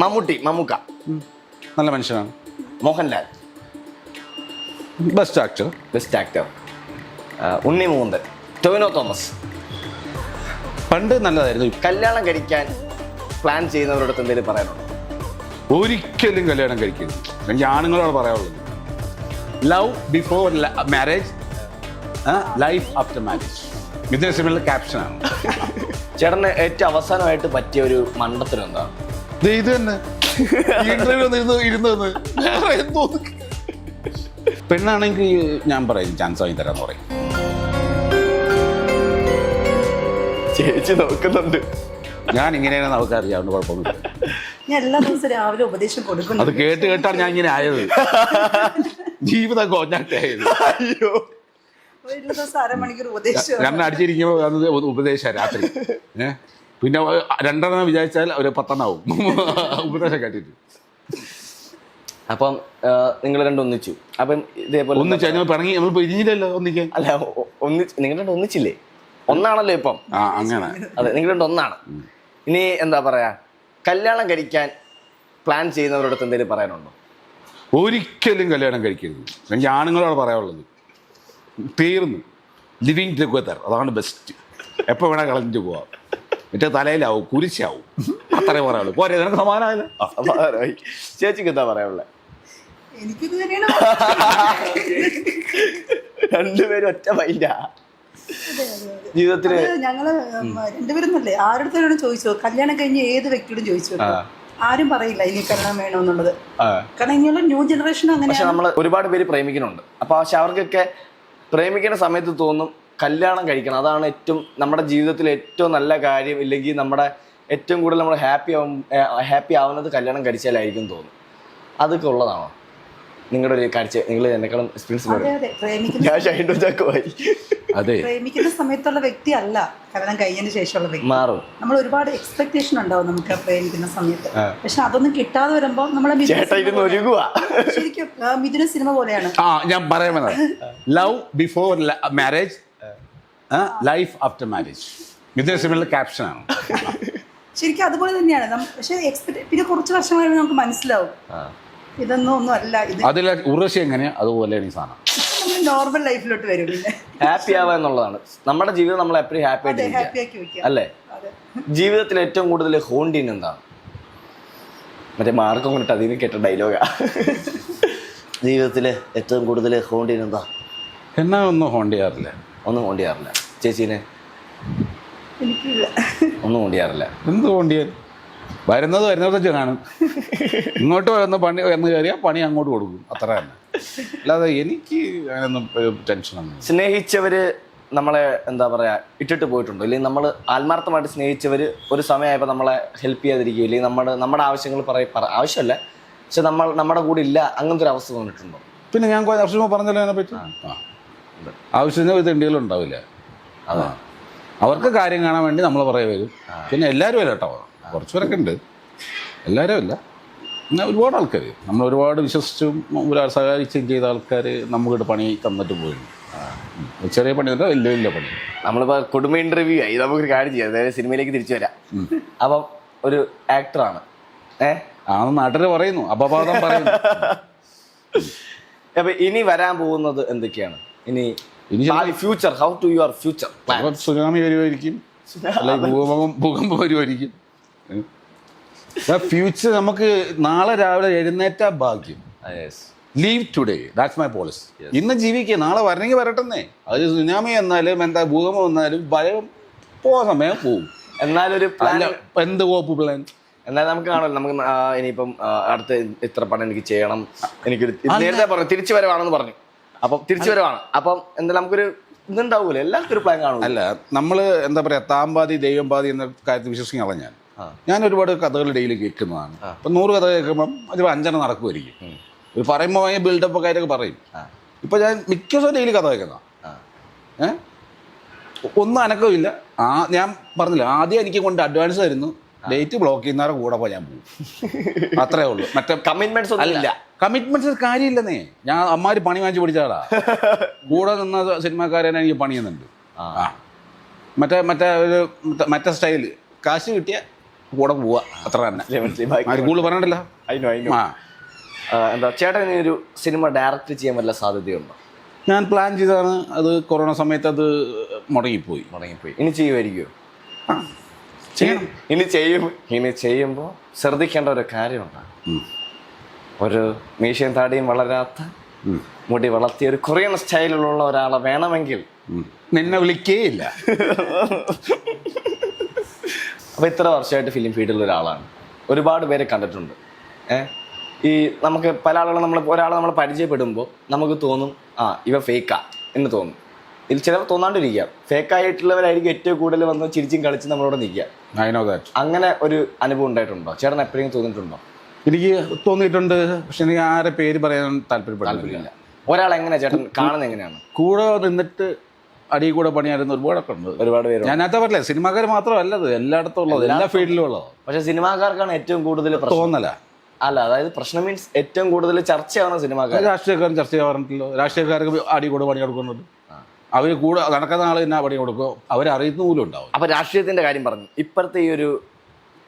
മമ്മൂട്ടി മമ്മൂക്ക. നല്ല മനുഷ്യനാണ്. Mohanlal. Best actor best actor Unni Moonthan Tovino Thomas. പണ്ട് നല്ലതായിരുന്നു. കല്യാണം കഴിക്കാൻ പ്ലാൻ ചെയ്യുന്നവരോട് എന്തെങ്കിലും പറയാനുണ്ടോ? ഒരിക്കലും കല്യാണം കഴിക്കരുത്. എനിക്ക് ആണുങ്ങളോട് പറയാനുള്ളത്. Love before marriage life after marriage ഇതിന് സിമിലർ ക്യാപ്ഷനാണ് ചേട്ടന് ഏറ്റവും അവസാനമായിട്ട് പറ്റിയ ഒരു മണ്ഡത്തിന് എന്താണ്? ഇത് തന്നെ. ഇന്റർവ്യൂ ഇരുന്ന് ഇരുന്നത് വേറെ എന്തോ പെണ്ണാണെങ്കിൽ ഞാൻ പറയും ചാൻസ് വാങ്ങി തരാന്ന് പറയും. ചേച്ചി നോക്കുന്നുണ്ട്. ഞാൻ ഇങ്ങനെയാണ് നമുക്ക് അറിയാവുന്ന കുഴപ്പമൊന്നുമില്ല. ഞാൻ എല്ലാ ദിവസവും രാവിലെ ഉപദേശം കൊടുക്കുന്നു അത് കേട്ട് കേട്ടാണ് ഞാൻ ഇങ്ങനെ ആയത്. ജീവിതം കോഞ്ഞാട്ടേ ആയത്. അയ്യോ. എല്ലാ ദിവസം അരമണിക്കൂർ ഉപദേശം ഞാൻ അടിച്ചിരിക്കുമ്പോൾ ഉപദേശ രാത്രി. ഏ? പിന്നെ രണ്ടെണ്ണം വിചാരിച്ചാൽ ഒരു പത്തെണ്ണാവും. ഉപദേശം കേട്ടിട്ട്. അപ്പം നിങ്ങൾ രണ്ടും ഒന്നിച്ചു. അപ്പം ഇതേപോലെ ഒന്നിച്ചു അതിന് പിണങ്ങി നമ്മൾ പിരിഞ്ഞില്ലല്ലോ ഒന്നിക്കാൻ. അല്ല ഒന്നിച്ച് നിങ്ങൾ രണ്ടും ഒന്നിച്ചില്ലേ? ഒന്നാണല്ലോ ഇപ്പം. ആ അങ്ങനെ. അതെ നിങ്ങൾ രണ്ടും ഒന്നാണ്. ഇനി എന്താ പറയാ? കല്യാണം കഴിക്കാൻ പ്ലാൻ ചെയ്യുന്നവരോടൊത്ത് എന്തെങ്കിലും പറയാനുണ്ടോ? ഒരിക്കലും കല്യാണം കഴിക്കരുത്. എനിക്ക് ആണുങ്ങളോട് പറയാനുള്ളത്. തീർന്നു. ലിവിങ് ടുഗദർ അതാണ് ബെസ്റ്റ് എപ്പോൾ വേണേൽ കളഞ്ഞിട്ട് പോവാം. മറ്റേ തലയിലാവും കുരിശാവും. അത്രേ പറയാനുള്ളൂ. പോരെ നിനക്ക് സമാനമായാലും അപ്പൊ ആരായി? ചേച്ചിക്ക് എന്താ പറയാനുള്ളത് എനിക്കിത് തന്നെയാണ് രണ്ടുപേരും ഒറ്റ മൈൻഡാ. ജീവിതത്തിൽ ഞങ്ങൾ രണ്ടുപേരും അല്ലേ ആരുടെ ചോദിച്ചു കല്യാണം കഴിഞ്ഞ് ഏത് വ്യക്തിയോടും ചോദിച്ചു ആരും പറയില്ല ഇനി കല്യാണം വേണമെന്നുള്ളത് കാരണം ഇനിയുള്ള ന്യൂ ജനറേഷൻ അങ്ങനെ നമ്മൾ ഒരുപാട് പേര് പ്രേമിക്കുന്നുണ്ട്. അപ്പൊ പക്ഷെ അവർക്കൊക്കെ പ്രേമിക്കുന്ന സമയത്ത് തോന്നും കല്യാണം കഴിക്കണം. അതാണ് ഏറ്റവും നമ്മുടെ ജീവിതത്തിൽ ഏറ്റവും നല്ല കാര്യം. ഇല്ലെങ്കിൽ നമ്മുടെ ഏറ്റവും കൂടുതൽ നമ്മൾ ഹാപ്പി ആവും ഹാപ്പി ആവുന്നത് കല്യാണം കഴിച്ചാലായിരിക്കും തോന്നും. അതൊക്കെ ഉള്ളതാണോ? നിങ്ങളുടെ ഒരു കാഴ്ച നിങ്ങൾ എന്നെക്കാളും എക്സ്പീരിയൻസ് അതെ അതെ. പ്രേമിക്കുന്ന ഞാൻ ഷൈൻഡോ ചാക്കുമായി അതെ. പ്രേമിക്കുന്ന സമയത്തുള്ള വ്യക്തി അല്ല കല്യാണം കഴിഞ്ഞതിന് ശേഷമുള്ള വ്യക്തി. മാറും. നമ്മൾ ഒരുപാട് എക്സ്പെക്ടേഷൻ ഉണ്ടാവും നമുക്ക് പ്രേമിക്കുന്ന സമയത്ത്. പക്ഷെ അതൊന്നും കിട്ടാതെ വരുമ്പോൾ നമ്മളെ ശരിക്കും മിഥുന സിനിമ പോലെയാണ്. ആ ഞാൻ പറയാൻ love before marriage life after marriage caption ആണ്. ശരിക്കും അതുപോലെ തന്നെയാണ്. പക്ഷെ പിന്നെ കുറച്ച് വർഷം കഴിയുമ്പോൾ നമുക്ക് മനസ്സിലാവും. ഇതൊന്നും ഒന്നും അല്ല. ഇത് അതിൽ ഉറശി എങ്ങനെയാ? അതുപോലെയാണ് ഈ സാധനം. നോർമൽ ലൈഫിലോട്ട് വരും പിന്നെ. ഹാപ്പി ആവുക എന്നുള്ളതാണ്. നമ്മുടെ ജീവിതം നമ്മൾ എപ്പോഴും ഹാപ്പി ആയിട്ട് ഹാപ്പി ആക്കി അല്ലേ? ജീവിതത്തിൽ ഏറ്റവും കൂടുതൽ ഹോണ്ടിൻ എന്താണ്? മറ്റേ മാർക്കം കൊണ്ടിട്ട് അതിന് കേട്ട ഡയലോഗാ ജീവിതത്തിൽ ഏറ്റവും കൂടുതൽ ഹോണ്ടിൻ എന്താ? എന്നാ ഒന്നും ഹോണ്ട് ചെയ്യാറില്ല. ഒന്നും ഹോണ്ട് ചെയ്യാറില്ല. ചേച്ചീനെ? ഒന്നും കൊണ്ടിയാറില്ല എന്ത് കൊണ്ടിയാൽ വരുന്നത് വരുന്നത് വെച്ച് കാണും. ഇങ്ങോട്ട് വരുന്ന പണി വന്ന് കയറിയാൽ പണി അങ്ങോട്ട് കൊടുക്കും. അത്ര തന്നെ. അല്ലാതെ എനിക്ക് അങ്ങനെയൊന്നും ടെൻഷനൊന്നും സ്നേഹിച്ചവര് നമ്മളെ എന്താ പറയാ ഇട്ടിട്ട് പോയിട്ടുണ്ടോ. ഇല്ലെങ്കിൽ നമ്മൾ ആത്മാർത്ഥമായിട്ട് സ്നേഹിച്ചവർ ഒരു സമയമായപ്പോൾ നമ്മളെ ഹെൽപ്പ് ചെയ്യാതിരിക്കുകയോ ഇല്ലെങ്കിൽ നമ്മുടെ നമ്മുടെ ആവശ്യങ്ങൾ പറയ പറ ആവശ്യമല്ല. പക്ഷെ നമ്മൾ നമ്മുടെ കൂടെ ഇല്ല അങ്ങനത്തെ ഒരു അവസ്ഥ തോന്നിയിട്ടുണ്ടോ പിന്നെ ഞാൻ കുറച്ച് വർഷം പറഞ്ഞല്ലോ അതിനെ പറ്റി ആവശ്യത്തിന് ഒരു തെണ്ടികളും ഉണ്ടാവില്ല. അതെ. അവർക്ക് കാര്യം കാണാൻ വേണ്ടി നമ്മൾ പറയ വരും പിന്നെ എല്ലാവരും അല്ല കേട്ടോ. കുറച്ച് പേരൊക്കെ ഉണ്ട്. എല്ലാവരും അല്ല. പിന്നെ ഒരുപാട് ആൾക്കാർ നമ്മൾ ഒരുപാട് വിശ്വസിച്ചും ഒരാൾ സഹായിച്ചും ചെയ്ത ആൾക്കാർ നമുക്കിട്ട് പണി തന്നിട്ട് പോയിരുന്നു ചെറിയ പണി തന്നെ വലിയ വലിയ പണി. നമ്മളിപ്പോൾ കുടുംബ ഇന്റർവ്യൂ ആയി. നമുക്കൊരു കാര്യം ചെയ്യാം. അതായത് സിനിമയിലേക്ക് തിരിച്ചു വരാം. അപ്പം ഒരു ആക്ടറാണ് ഏ? ആ നാട്ടിൽ പറയുന്നു. അപവാദം പറയുന്നു. അപ്പൊ ഇനി വരാൻ പോകുന്നത് എന്തൊക്കെയാണ്? ഇനി future how to your future tsunami വരുമായിരിക്കും. ഭൂകമ്പം ഭൂകമ്പം വരുമായിരിക്കും. ഫ്യൂച്ചർ നമുക്ക് നാളെ രാവിലെ എഴുന്നേറ്റ ഭാഗ്യം. Live today that's my policy ഇന്ന് ജീവിക്കുക. നാളെ വരണമെങ്കിൽ വരട്ടെന്നേ. അത് സുനാമി എന്നാലും എന്താ ഭൂകമ്പം വന്നാലും ഭയം പോകാൻ സമയം പോവും. എന്നാലൊരു പ്ലാൻ എന്ത് കോപ്പ് പ്ലാൻ എന്നാലും നമുക്ക് കാണുമല്ലോ. നമുക്ക് ഇനിയിപ്പം അടുത്ത ഇത്ര പണം എനിക്ക് ചെയ്യണം. എനിക്കൊരു നേരത്തെ പറഞ്ഞു തിരിച്ചു വരവാണെന്ന് പറഞ്ഞു. അപ്പം തിരിച്ചു വരവാണ്. അപ്പം എന്താ നമുക്കൊരു ഇതുണ്ടാവൂല? എല്ലാവർക്കും ഒരു പ്ലാൻ കാണും അല്ല നമ്മൾ എന്താ പറയുക താമ്പാതി ദൈവം പാതി എന്ന കാര്യത്തിൽ വിശ്വസിക്കാനുള്ള ഞാൻ. ഞാൻ ഒരുപാട് കഥകൾ ഡെയിലി കേൾക്കുന്നതാണ് അപ്പം നൂറ് കഥ കേൾക്കുമ്പം ഒരു അഞ്ചെണ്ണം നടക്കുമായിരിക്കും ഒരു പറയുമ്പോൾ ഭയങ്കര ബിൽഡപ്പ് കാര്യമൊക്കെ പറയും. ഇപ്പം ഞാൻ മിക്ക ദിവസവും ഡെയിലി കഥ കേൾക്കുന്ന ഏഹ് ഒന്നും അനക്കമില്ല ആ ഞാൻ പറഞ്ഞില്ല ആദ്യം എനിക്ക് കൊണ്ട് അഡ്വാൻസ് തരുന്നു. ഡേറ്റ് ബ്ലോക്ക് ചെയ്യുന്നവരുടെ കൂടെ പോയി ഞാൻ പോകും അത്രേ ഉള്ളൂ. മറ്റേ കമ്മിറ്റ്മെന്റ്സ് ഒന്നും ഇല്ല കമ്മിറ്റ്മെന്റ്സ് കാര്യമില്ലെന്നേ. ഞാൻ അമ്മാര് പണി വാങ്ങിച്ച് പിടിച്ചാടാ കൂടെ നിന്ന സിനിമാക്കാരനെ എനിക്ക് പണിയുന്നുണ്ട്. ആ. മറ്റേ മറ്റേ ഒരു മറ്റേ- സ്റ്റൈൽ കാശ് കിട്ടിയ കൂടെ പോവുക അത്ര തന്നെ. കൂടുതൽ പറഞ്ഞിട്ടില്ല? ആ. എന്താ ചേട്ടൻ ഒരു സിനിമ ഡയറക്റ്റ് ചെയ്യാൻ വല്ല സാധ്യതയുണ്ടോ? ഞാൻ പ്ലാൻ ചെയ്തതാണ്. അത് കൊറോണ സമയത്ത് അത് മുടങ്ങിപ്പോയി. മുടങ്ങിപ്പോയി. ഇനി ചെയ്യുമായിരിക്കുമോ ചെയ്യണം. ഇനി ചെയ്യും. ഇനി ചെയ്യുമ്പോൾ ശ്രദ്ധിക്കേണ്ട ഒരു കാര്യമുണ്ട്. ഉം. ഒരു മീശയും താടിയും വളരാത്ത മുടി വളർത്തിയ ഒരു കൊറിയൻ സ്റ്റൈലിലുള്ള ഒരാളെ വേണമെങ്കിൽ നിന്നെ വിളിക്കേയില്ല. അപ്പോൾ ഇത്ര വർഷമായിട്ട് ഫിലിം ഫീൽഡിൽ ഒരാളാണ്. ഒരുപാട് പേരെ കണ്ടിട്ടുണ്ട്. ഏ? ഈ നമുക്ക് പല ആളുകളും നമ്മൾ ഒരാളെ നമ്മൾ പരിചയപ്പെടുമ്പോൾ നമുക്ക് തോന്നും ആ ഇവ ഫേക്കാ എന്ന് തോന്നും. ഇതിൽ ചിലപ്പോൾ തോന്നാണ്ടിരിക്കുക. ഫേക്കായിട്ടുള്ളവരായിരിക്കും ഏറ്റവും കൂടുതൽ വന്ന് ചിരിച്ചും കളിച്ചും നമ്മളോട് നിൽക്കുക. ഐ നോ ദാറ്റ് അങ്ങനെ ഒരു അനുഭവം ഉണ്ടായിട്ടുണ്ടോ? ചേട്ടൻ എപ്പോഴെങ്കിലും തോന്നിയിട്ടുണ്ടോ? എനിക്ക് തോന്നിയിട്ടുണ്ട് പക്ഷെ എനിക്ക് ആരെ പേര് പറയാൻ താല്പര്യപ്പെടുന്നില്ല. ഒരാൾ എങ്ങനെ ചേട്ടൻ കാണുന്നത് എങ്ങനെയാണ്? കൂടെ നിന്നിട്ട് അടി കൂടെ പണിയായിരുന്ന ഒരുപാടൊക്കെ ഉണ്ട് ഒരുപാട് പേര്. ഞാൻ നേരത്തെ പറയില്ല സിനിമാക്കാർ മാത്രമല്ല അത് എല്ലായിടത്തും ഉള്ളത് എല്ലാ ഫീൽഡിലും ഉള്ളത് പക്ഷെ സിനിമാക്കാർക്കാണ് ഏറ്റവും കൂടുതൽ തോന്നല. അല്ല അതായത് പ്രശ്നം മീൻസ് ഏറ്റവും കൂടുതൽ ചർച്ചയാവുന്ന സിനിമാക്കാർ രാഷ്ട്രീയക്കാരൻ ചർച്ച ചെയ്യാറുണ്ടല്ലോ. രാഷ്ട്രീയക്കാർക്ക് അടി കൂടെ പണി കൊടുക്കുന്നുണ്ട്. അവർ കൂടെ നടക്കുന്ന ആൾ തന്നെ പണി കൊടുക്കും. അവരറിയുന്ന പോലും ഉണ്ടാവും അപ്പൊ രാഷ്ട്രീയത്തിന്റെ കാര്യം പറഞ്ഞു. ഇപ്പോഴത്തെ ഈ ഒരു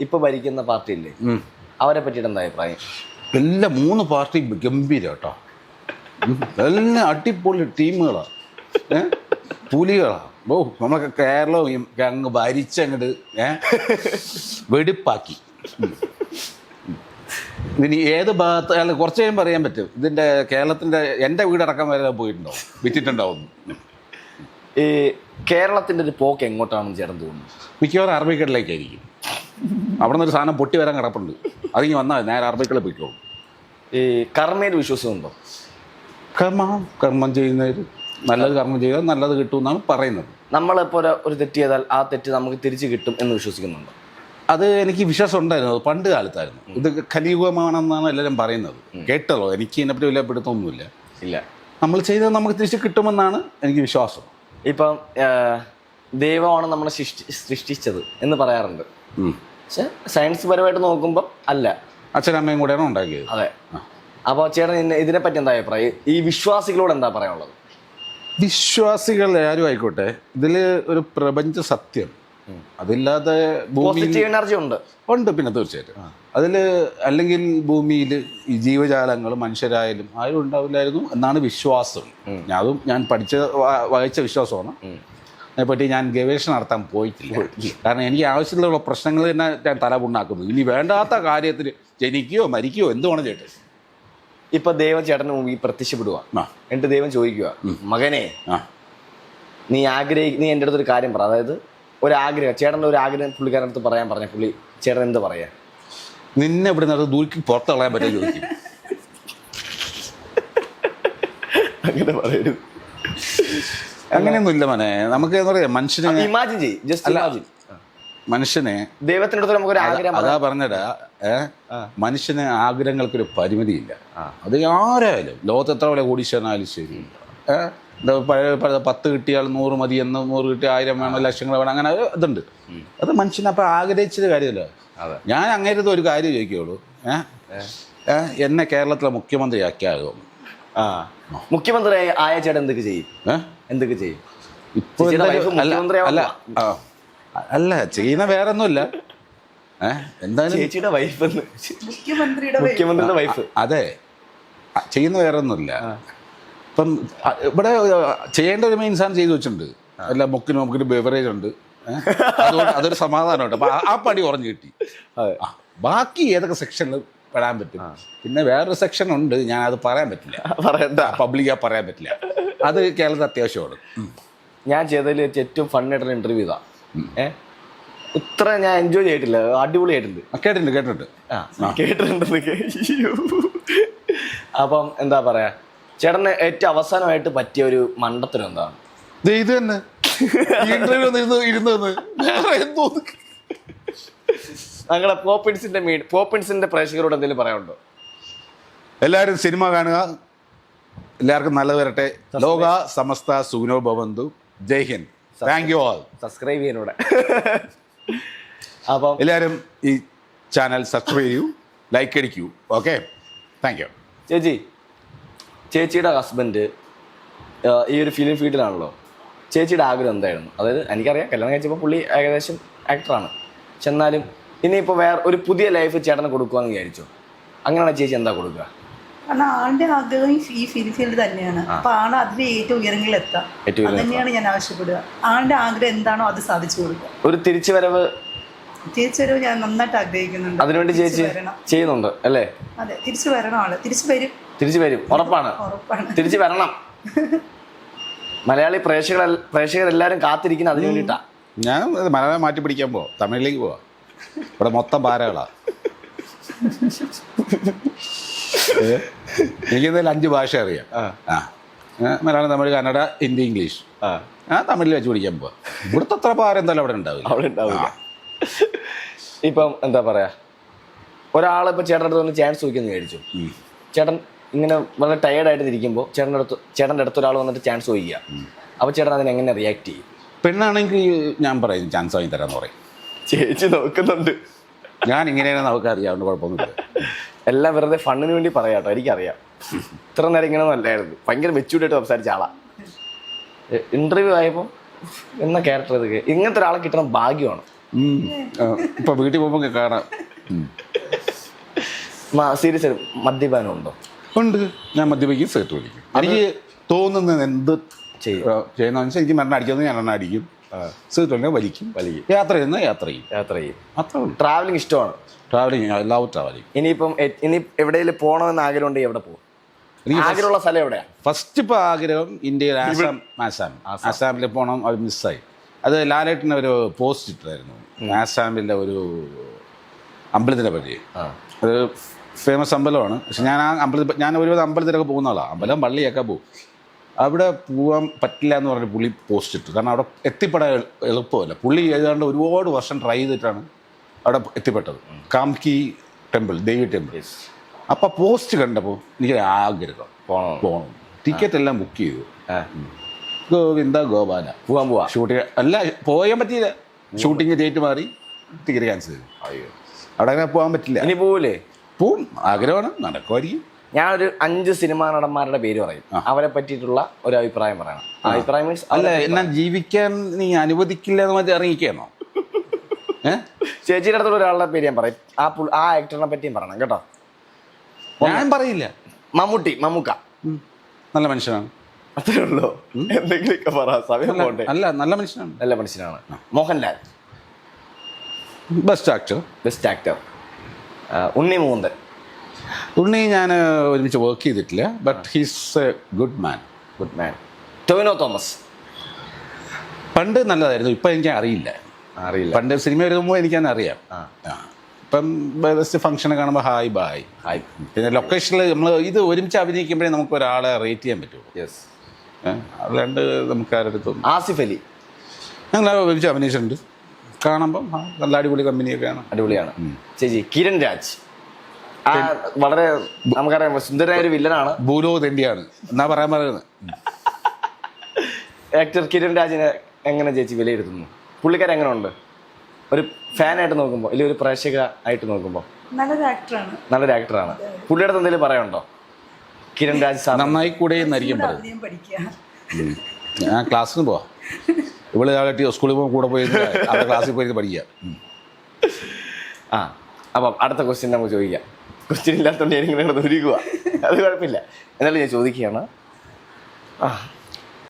ഇപ്പൊ ഭരിക്കുന്ന പാർട്ടി ഇല്ലേ. അവരെ പറ്റിയിട്ട് എന്താ അഭിപ്രായം? എല്ലാ മൂന്ന് പാർട്ടി ഗംഭീര കേട്ടോ. എല്ലാം അടിപൊളി ടീമുകളാണ് പുലികളാ. പുലികളാണ് ഓ നമ്മളൊക്കെ കേരളവും അങ്ങ് ഭരിച്ചങ്ങോട്ട് ഏ? വെടിപ്പാക്കി. ഇനി ഏത് ഭാഗത്ത് അല്ല കുറച്ച് കഴിയുമ്പോൾ അറിയാൻ പറ്റും. ഇതിന്റെ കേരളത്തിന്റെ എന്റെ വീടടക്കം വരെ പോയിട്ടുണ്ടാവും വിറ്റിട്ടുണ്ടാവും. ഈ കേരളത്തിന്റെ ഒരു പോക്ക് എങ്ങോട്ടാണെന്ന് ചേർന്ന് തോന്നുന്നു? മിക്കവാറും അറബിക്കടലിലേക്കായിരിക്കും. അവിടെ നിന്ന് ഒരു സാധനം പൊട്ടി വരാൻ കിടപ്പുണ്ട്. അതിങ്ങി വന്നാൽ മതി, നേരെ അറബിക്കളെ പോയിക്കോളും. ഈ കർമ്മയിൽ വിശ്വാസമുണ്ടോ കർമ്മ കർമ്മം ചെയ്യുന്നവർ നല്ലത് കർമ്മം ചെയ്താൽ നല്ലത് കിട്ടും എന്നാണ് പറയുന്നത്. നമ്മളിപ്പോൾ ഒരു തെറ്റ് ചെയ്താൽ ആ തെറ്റ് നമുക്ക് തിരിച്ചു കിട്ടും എന്ന് വിശ്വസിക്കുന്നുണ്ടോ? അത് എനിക്ക് വിശ്വാസം ഉണ്ടായിരുന്നു. പണ്ട് കാലത്തായിരുന്നു. ഇത് കലിയുഗമാണെന്നാണ് എല്ലാവരും പറയുന്നത്. കേട്ടല്ലോ എനിക്ക് ഇതിനെപ്പറ്റി വലിയ പിടുത്തമൊന്നുമില്ല ഇല്ല. നമ്മൾ ചെയ്താൽ നമുക്ക് തിരിച്ച് കിട്ടുമെന്നാണ് എനിക്ക് വിശ്വാസം. ഇപ്പം ദൈവമാണ് നമ്മളെ സൃഷ്ടി സൃഷ്ടിച്ചത് എന്ന് പറയാറുണ്ട്. പക്ഷെ സയൻസ് പരമായിട്ട് നോക്കുമ്പോൾ അല്ല. അച്ഛനമ്മയും കൂടെയാണ് ഉണ്ടാക്കിയത്. അതെ. അപ്പോൾ ചേട്ടൻ ഇതിനെ ഇതിനെപ്പറ്റി എന്താ അഭിപ്രായം? ഈ വിശ്വാസികളോട് എന്താ പറയാനുള്ളത്? വിശ്വാസികൾ ആരും ആയിക്കോട്ടെ ഇതിൽ ഒരു പ്രപഞ്ച സത്യം. അതില്ലാതെ ഭൂമിയിൽ പോസിറ്റീവ് എനർജി ഉണ്ട്. ഉണ്ട് പിന്നെ തീർച്ചയായിട്ടും. അതിൽ അല്ലെങ്കിൽ ഭൂമിയിൽ ഈ ജീവജാലങ്ങൾ മനുഷ്യരായാലും ആരും ഉണ്ടാവില്ലായിരുന്നു എന്നാണ് വിശ്വാസം. ഞാൻ അതും ഞാൻ പഠിച്ച വായിച്ച വിശ്വാസമാണ്. അതിനെപ്പറ്റി ഞാൻ ഗവേഷണം നടത്താൻ പോയിട്ടില്ല. കാരണം എനിക്ക് ആവശ്യത്തിലുള്ള പ്രശ്നങ്ങൾ തന്നെ ഞാൻ തല പുണ്ണാക്കുന്നു. ഇനി വേണ്ടാത്ത കാര്യത്തിൽ ജനിക്കുകയോ മരിക്കുകയോ എന്തുവാണ് വേണം ചേട്ടൻ ഇപ്പൊ ദൈവം ചേട്ടന് മുമ്പിൽ പ്രത്യക്ഷപ്പെടുക എന്നിട്ട് ദൈവം ചോദിക്കുക മകനെ നീ ആഗ്രഹി നീ എന്റെ അടുത്തൊരു കാര്യം പറ. അതായത് ഒരു ആഗ്രഹം ചേട്ടന്റെ ഒരു ആഗ്രഹം പുള്ളിക്കാരന്റെ അടുത്ത് പറയാൻ പറഞ്ഞ പുള്ളി ചേട്ടൻ എന്ത് പറയാ? നിന്നെ ഇവിടെ നിന്ന് ദൂരക്ക് പുറത്ത് കളയാൻ പറ്റുമോ ചോദിക്കും. അങ്ങനെ പറയരുത്. അങ്ങനെയൊന്നുമില്ല മനെ. നമുക്ക് എന്താ പറയാ മനുഷ്യനെ ഇമാജിൻ ചെയ്യ്. ജസ്റ്റ് ഇമാജിൻ മനുഷ്യനെ ദൈവത്തിനടുത്ത് നമുക്കൊരു ആഗ്രഹം അതാ പറഞ്ഞടാ ഏ? മനുഷ്യന് ആഗ്രഹങ്ങൾക്കൊരു പരിമിതിയില്ല. അത് ആരായാലും ലോകത്ത് എത്ര വലിയ കോടീശ്വരനായാലും ശരി. ഏഹ് പഴയ പഴയ പത്ത് കിട്ടിയാൽ നൂറ് മതി എന്ന് നൂറ് കിട്ടി ആയിരം വേണം ലക്ഷങ്ങൾ വേണം അങ്ങനെ ഇതുണ്ട്. അത് മനുഷ്യനെ അപ്പം ആഗ്രഹിച്ചത് കാര്യമല്ല. ഞാൻ അങ്ങേരത് ഒരു കാര്യം ചോദിക്കുകയുള്ളൂ. ഏ? ഏ? എന്നെ കേരളത്തിലെ മുഖ്യമന്ത്രിയാക്കിയാകും. ആ. മുഖ്യമന്ത്രി ആയ ചേട്ടൻ എന്തൊക്കെ ചെയ്യും? എന്തൊക്കെ ചെയ്യും? ഇപ്പോൾ മുഖ്യമന്ത്രി അല്ല അല്ല അല്ല ചെയ്യുന്ന വേറെ ഒന്നുമില്ല എന്തായാലും ചേച്ചിയുടെ വൈഫ് മുഖ്യമന്ത്രിയുടെ മുഖ്യമന്ത്രിയുടെ വൈഫ്. അതെ. ചെയ്യുന്ന വേറെ ഒന്നുമില്ല ഇപ്പം ഇവിടെ ചെയ്യേണ്ട ഒരു മെയിൻ സാധനം ചെയ്തു വെച്ചിട്ടുണ്ട്. അല്ല മുക്കിന് മുക്കിന് ബെവറേജ് ഉണ്ട്. അതുകൊണ്ട് അതൊരു സമാധാനമുണ്ട് അപ്പൊ ആ- പടി ഉറഞ്ഞു കിട്ടി. അതെ. ബാക്കി ഏതൊക്കെ സെക്ഷനിൽ പെടാൻ പറ്റും. പിന്നെ വേറൊരു സെക്ഷൻ ഉണ്ട് ഞാൻ അത് പറയാൻ പറ്റില്ല. പറയണ്ട. പബ്ലിക്കാ പറയാൻ പറ്റില്ല. അത് കേരളത്തിൽ അത്യാവശ്യമാണ്. ഞാൻ ചെയ്തതിൽ വെച്ച് ഏറ്റവും ഫണ്ണായിട്ടുള്ള ഇന്റർവ്യൂ ഇതാ. ഏ? ഇത്ര ഞാൻ എൻജോയ് ചെയ്തിട്ടില്ല അടിപൊളിയായിട്ടുണ്ട്. ആയിട്ടുണ്ട് കേട്ടിട്ടുണ്ട് കേട്ടിട്ടുണ്ട്. അയ്യോ. അപ്പം എന്താ പറയാ ചേട്ടന് ഏറ്റവും അവസാനമായിട്ട് പറ്റിയ ഒരു മണ്ടത്തരം എന്താണ്? ദേ ഇത് തന്നെ. ഇന്റർവ്യൂ ഇരുന്ന് വേറെ എന്തോ ഞങ്ങളെ പോപ്പിൻസിന്റെ മീഡ് പോപ്പിൻസിന്റെ പ്രേക്ഷകരോട് എന്തെങ്കിലും പറയാനുണ്ടോ? എല്ലാവരും സിനിമ കാണുക. എല്ലാവർക്കും നല്ലത് വരട്ടെ. ലോക സമസ്ത സുഖനോ ഭവന്തു. Jai Hind. Thank you all subscribe ചെയ്യാനൂടെ അപ്പം എല്ലാവരും ഈ ചാനൽ സബ്സ്ക്രൈബ് ചെയ്യൂ ലൈക്ക് അടിക്കൂ. ഓക്കെ താങ്ക് യു ചേച്ചി ചേച്ചിയുടെ ഹസ്ബൻഡ് ഈ ഒരു ഫിലിം ഫീൽഡിലാണല്ലോ ചേച്ചിയുടെ ആഗ്രഹം എന്തായിരുന്നു? അതായത് എനിക്കറിയാം കല്യാണം കഴിച്ചപ്പോൾ പുള്ളി ഏകദേശം ആക്ടറാണ് പക്ഷെ എന്നാലും ഇനിയിപ്പോൾ വേറെ ഒരു പുതിയ ലൈഫ് ചേട്ടന് കൊടുക്കുവാന്ന് വിചാരിച്ചു? അങ്ങനെയാണ് ചേച്ചി എന്താ കൊടുക്കുക കാരണം ആളുടെ ആഗ്രഹം ഈ ഫീൽഡ് തന്നെയാണ്. അപ്പൊ ആണ് അതിൽ ഏറ്റവും ഉയരങ്ങളിൽ എത്താം. അത് തന്നെയാണ് ഞാൻ ആവശ്യപ്പെടുക. ആളുടെ ആഗ്രഹം എന്താണോ അത് സാധിച്ചു കൊടുക്കുക. ഒരു തിരിച്ചുവരവ് തിരിച്ചുവരവ് ഞാൻ നന്നായിട്ട് ആഗ്രഹിക്കുന്നുണ്ട്. അതിനുവേണ്ടി ചേച്ചി ചെയ്യുന്നുണ്ട് അല്ലേ? അതെ തിരിച്ചു വരണം ആൾ. തിരിച്ചു വരും. തിരിച്ചു വരും. ഉറപ്പാണ്. ഉറപ്പാണ്. തിരിച്ചു വരണം. മലയാളി പ്രേക്ഷകർ പ്രേക്ഷകരെല്ലാരും കാത്തിരിക്കുന്ന അതിനു വേണ്ടിട്ടാ ഞാൻ മലയാളം മാറ്റി പിടിക്കാൻ പോവാം. തമിഴിലേക്ക് പോവാം. ഇവിടെ മൊത്തം പാരകളാ. ഏ? എനിക്ക് എന്തായാലും അഞ്ച് ഭാഷ അറിയാം. ആ. മലയാളം തമിഴ് കന്നഡ ഹിന്ദി ഇംഗ്ലീഷ്. ആ. തമിഴിൽ വെച്ച് പിടിക്കാൻ പോവാ. ഇവിടുത്തെ അത്ര പാരം എന്തായാലും അവിടെ ഉണ്ടാവില്ല. അവിടെ ഉണ്ടാവില്ല. ഇപ്പം എന്താ പറയാ? ഒരാൾ ഇപ്പൊ ചേട്ടന്റെ അടുത്ത് വന്ന് ചാൻസ് ചോദിക്കുന്നു വിചാരിച്ചു. ചേട്ടൻ ഇങ്ങനെ വളരെ ടയേർഡ് ആയിട്ട് ഇരിക്കുമ്പോൾ ചേട്ടന്റെ അടുത്ത് ചേട്ടന്റെ അടുത്ത് ഒരാൾ വന്നിട്ട് ചാൻസ് ചോദിക്കുക. അപ്പോൾ ചേട്ടൻ അതിനെങ്ങനെ റിയാക്ട് ചെയ്യും? പെണ്ണാണെങ്കിൽ ഞാൻ പറയും ചാൻസ് വാങ്ങി തരാമെന്ന് പറയും. ചേച്ചി നോക്കുന്നുണ്ട്. ഞാൻ ഇങ്ങനെയാണ് നമുക്ക് അറിയാവുന്ന കുഴപ്പമൊന്നുമില്ല. എല്ലാം വെറുതെ ഫണ്ണിന് വേണ്ടി പറയാട്ടോ എനിക്കറിയാം. ഇത്ര നേരം ഇങ്ങനെ നല്ലായിരുന്നു. ഭയങ്കര മെച്ചൂർഡായിട്ട് സംസാരിച്ച ആളാ. ഇന്റർവ്യൂ ആയപ്പോൾ എന്ന ക്യാരക്ടർ ഇതൊക്കെ. ഇങ്ങനത്തെ ഒരാളെ കിട്ടണം ഭാഗ്യമാണ്. ഇപ്പൊ വീട്ടിൽ പോകുമ്പോൾ കാണാം. സീരിയസ് മദ്യപാനം ഉണ്ടോ ഉണ്ട്. ഞാൻ മദ്യപിക്കും സിഗരറ്റ് വലിക്കും എനിക്ക് തോന്നുന്നത് എന്ത് ചെയ്യും. ചെയ്യുന്ന എനിക്ക് മരണം അടിക്കുന്നത് ഞാൻ എണ്ണ അടിക്കും. സിഗരറ്റ് വലിക്കും വലിക്കും. വലിക്കും. യാത്ര ചെയ്യുന്ന യാത്ര ചെയ്യും. യാത്ര ചെയ്യും. അത്രേ ഉള്ളൂ. ട്രാവലിംഗ് ഇഷ്ടമാണ്. ട്രാവലിങ് ലവ് ട്രാവലിങ് ഇനിയിപ്പം എ- ഇനി എവിടെയെങ്കിലും പോകണമെന്ന് ആഗ്രഹം ഉണ്ടെങ്കിൽ എവിടെ പോകും? ആഗ്രഹമുള്ള സ്ഥലം എവിടെയാ? ഫസ്റ്റ് ഇപ്പോൾ ആഗ്രഹം ഇന്ത്യയിൽ ആസാം ആസാം. ആസാമിൽ പോകണം അത് മിസ്സായി അത് ലാലേട്ടിന് ഒരു പോസ്റ്റ് ഇട്ടായിരുന്നു ആസാമിന്റെ ഒരു അമ്പലത്തിനെ പറ്റി. ഒരു ഫേമസ് അമ്പലമാണ്. പക്ഷെ ഞാൻ ആ അമ്പലത്തിൽ ഞാൻ ഒരുപാട് അമ്പലത്തിലൊക്കെ പോകുന്ന ആളാണ് അമ്പലം പള്ളിയൊക്കെ പോകും. അവിടെ പോകാൻ പറ്റില്ല എന്ന് പറഞ്ഞ് പുള്ളി പോസ്റ്റ് ഇട്ടു. കാരണം അവിടെ എത്തിപ്പെടാൻ എളു- എളുപ്പമല്ല. പുള്ളി ഏതാണ്ട് ഒരുപാട് വർഷം ട്രൈ ചെയ്തിട്ടാണ് അവിടെ എത്തിപ്പെട്ടത്. കാംകി ടെമ്പിൾ ദേവി ടെമ്പിൾ. അപ്പം പോസ്റ്റ് കണ്ടപ്പോൾ എനിക്ക് ആഗ്രഹം. പോകണം പോകണം ടിക്കറ്റ് എല്ലാം ബുക്ക് ചെയ്തു. ഗോവിന്ദ ഗോപാല. പോകാൻ പോവാ. ഷൂട്ടിങ് അല്ല പോയാൻ പറ്റിയില്ല. ഷൂട്ടിങ് ഡേറ്റ് മാറി ടിക്കറ്റ് ക്യാൻസൽ ചെയ്തു. അവിടെ അങ്ങനെ പോകാൻ പറ്റില്ല. ഇനി പോവില്ലേ പോവും. ആഗ്രഹമാണ്. നടക്കുമായിരിക്കും. ഞാനൊരു അഞ്ച് സിനിമാ നടന്മാരുടെ പേര് പറയും. അവരെ പറ്റിയിട്ടുള്ള ഒരു അഭിപ്രായം പറയണം. അഭിപ്രായം മീൻസ് അല്ല എന്നാ ജീവിക്കാൻ നീ അനുവദിക്കില്ല എന്ന് മറ്റേ ഇറങ്ങിക്കാന്നോ ഏ? ചേച്ചിയുടെ അടുത്തുള്ള ഒരാളുടെ പേര് ഞാൻ പറയും. ആ ആ ആക്ടറിനെ പറ്റിയും പറയണം കേട്ടോ. ഞാൻ പറയില്ല. മമ്മൂട്ടി മമ്മൂക്ക. നല്ല മനുഷ്യനാണ്. അത്രേ ഉള്ളൂ. എന്തെങ്കിലുമൊക്കെ പറ സമയം പോട്ടെ അല്ല നല്ല മനുഷ്യനാണ്. നല്ല മനുഷ്യനാണ്. Mohanlal. Best actor best actor Unni Moonthan Unni ഞാൻ ഒരുമിച്ച് വർക്ക് ചെയ്തിട്ടില്ല but he's a good man good man Tovino Thomas. പണ്ട് നല്ലതായിരുന്നു ഇപ്പം എനിക്ക് അറിയില്ല. അറിയില്ല. പണ്ട് സിനിമ വരുമ്പോൾ എനിക്കന്നെ അറിയാം. ഇപ്പം ബെസ്റ്റ് ഫംഗ്ഷനെ കാണുമ്പോൾ ഹായ് ബായ് ഹായ് പിന്നെ ലൊക്കേഷനിൽ നമ്മൾ ഇത് ഒരുമിച്ച് അഭിനയിക്കുമ്പോഴേ നമുക്ക് ഒരാളെ റേറ്റ് ചെയ്യാൻ പറ്റുള്ളൂ. യെസ് അല്ലാണ്ട് നമുക്ക് ആരെടുത്തും ആസിഫ് അലി. ഞങ്ങൾ ഒരുമിച്ച് അഭിനയിച്ചിട്ടുണ്ട്. കാണുമ്പം നല്ല അടിപൊളി കമ്പനിയൊക്കെയാണ് അടിപൊളിയാണ്. ചേച്ചി കിരൺ രാജ്. വളരെ നമുക്കറിയാം സുന്ദരനായ ഒരു വില്ലനാണ്. ഭൂലോ തെണ്ടിയാണ്. എന്നാ പറയാൻ പറയുന്നത് ആക്ടർ കിരൺ രാജിനെ എങ്ങനെ ചേച്ചി വിലയിരുത്തുന്നു? പുള്ളിക്കാരൻ എങ്ങനെ ഉണ്ട് ഒരു ഫാനായിട്ട് നോക്കുമ്പോൾ അല്ലെങ്കിൽ ഒരു പ്രേക്ഷക ആയിട്ട് നോക്കുമ്പോൾ നല്ലൊരു ആക്ടറാണ് നല്ലൊരു ആക്ടറാണ് പുള്ളിയുടെ അടുത്ത് എന്തെങ്കിലും പറയാനുണ്ടോ? കിരൺ രാജ് സാർ നന്നായി കൂടെ എന്നായിരിക്കും പറയുന്നത്. ഞാൻ ക്ലാസ്സിന് പോവാ. ഇവൾ സ്കൂളിൽ പോകുമ്പോൾ കൂടെ പോയി അവിടെ ക്ലാസ്സിൽ പോയി പഠിക്കുക. ആ അപ്പം അടുത്ത ക്വസ്റ്റ്യൻ നമുക്ക് ചോദിക്കാം. ക്വസ്റ്റ്യൻ ഇല്ലാത്തതുകൊണ്ട് ഞാനിങ്ങനെ ഒരുക്കുക അത് കുഴപ്പമില്ല. എന്നാലും ഞാൻ ചോദിക്കുകയാണ്. ആ